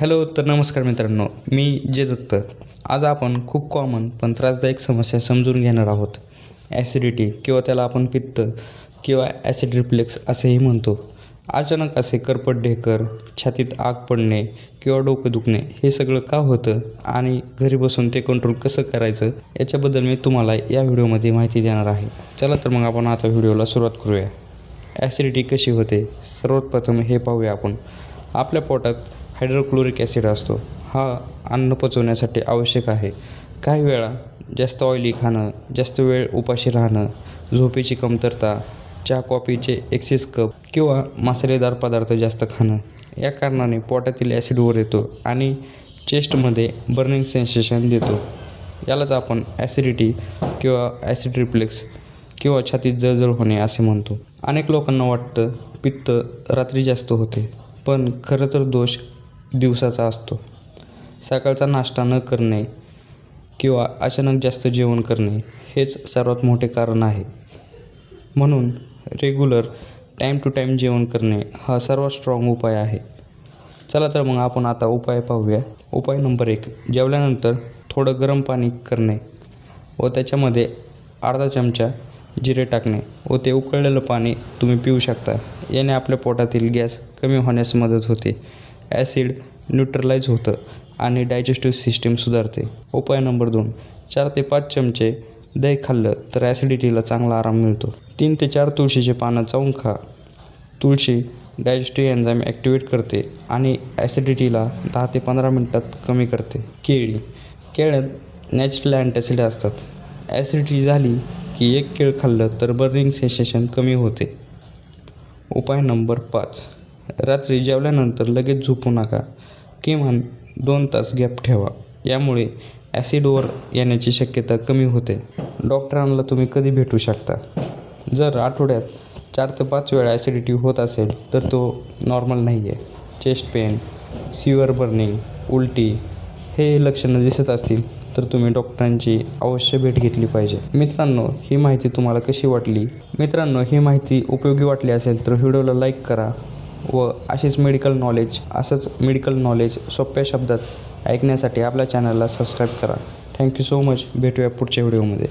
Hello तर नमस्कार मित्रांनो मी जे दत्त. आज आपण खूप कॉमन पण त्रासदायक समस्या समजून घेणार आहोत. ॲसिडिटी किंवा त्याला आपण पित्त किंवा ॲसिड रिफ्लेक्स असेही म्हणतो. अचानक असे करपट ढेकर छातीत आग पडणे किंवा डोकं दुखणे हे सगळं का होतं आणि घरी बसून ते कंट्रोल कसं करायचं याच्याबद्दल मी तुम्हाला या व्हिडिओमध्ये माहिती देणार आहे. चला तर मग आपण आता व्हिडिओला सुरुवात करूया. ॲसिडिटी कशी होते? सर्वात प्रथम हे पाहूया आपण. आपल्या पोटात हायड्रोक्लोरिक ॲसिड असतो. हा अन्न पचवण्यासाठी आवश्यक आहे. काही वेळा जास्त ऑइली खाणं जास्त वेळ उपाशी राहणं झोपेची कमतरता चहा कॉफीचे एक्सेस कप किंवा मसालेदार पदार्थ जास्त खाणं या कारणाने पोटातील ॲसिड वर येतो आणि चेस्टमध्ये बर्निंग सेन्सेशन देतो. यालाच आपण ॲसिडिटी किंवा ॲसिड रिफ्लेक्स किंवा छातीत जळजळ होणे असे म्हणतो. अनेक लोकांना वाटतं पित्त रात्री जास्त होते पण खरं तर दोष दिवसाचा असतो. सकाळचा नाश्ता न करणे किंवा अचानक जास्त जेवण करणे हेच सर्वात मोठे कारण आहे. म्हणून रेग्युलर टाईम टू टाईम जेवण करणे हा सर्वात स्ट्रॉंग उपाय आहे. चला तर मग आपण आता उपाय पाहूया. उपाय नंबर एक जेवल्यानंतर थोडं गरम पाणी करणे व त्याच्यामध्ये अर्धा चमचा जिरे टाकणे व ते उकळलेलं पाणी तुम्ही पिऊ शकता. याने आपल्या पोटातील गॅस कमी होण्यास मदत होते. ॲसिड न्यूट्रलाइज होतं आणि डायजेस्टिव्ह सिस्टीम सुधारते. उपाय नंबर दोन चार ते पाच चमचे दही खाल्लं तर ॲसिडिटीला चांगला आराम मिळतो. तीन ते चार तुळशीचे पानं चावून खा. तुळशी डायजेस्टिव्ह एन्झाईम ॲक्टिवेट करते आणि ॲसिडिटीला दहा ते पंधरा मिनटात कमी करते. केळी केळ्यात नॅचरल अँटॅसिड असतात. ॲसिडिटी झाली की एक केळ खाल्लं तर बर्निंग सेन्सेशन कमी होते. उपाय नंबर पाच रात्री जेवल्यानंतर लगेच झोपू नका. किमान दोन तास गॅप ठेवा. यामुळे ॲसिडवर येण्याची शक्यता कमी होते. डॉक्टरांना तुम्ही कधी भेटू शकता? जर आठवड्यात चार ते पाच वेळा ॲसिडिटी होत असेल तर तो नॉर्मल नाही आहे चेस्ट पेन सिवर बर्निंग उलटी हे लक्षणं दिसत असतील तर तुम्ही डॉक्टरांची अवश्य भेट घेतली पाहिजे. मित्रांनो ही माहिती तुम्हाला कशी वाटली? मित्रांनो ही माहिती उपयोगी वाटली असेल तर व्हिडिओला लाईक करा. व असेच मेडिकल नॉलेज असंच मेडिकल नॉलेज सोप्या शब्दात ऐकण्यासाठी आपल्या चॅनलला सबस्क्राईब करा. थँक्यू सो मच भेटूया पुढच्या व्हिडिओमध्ये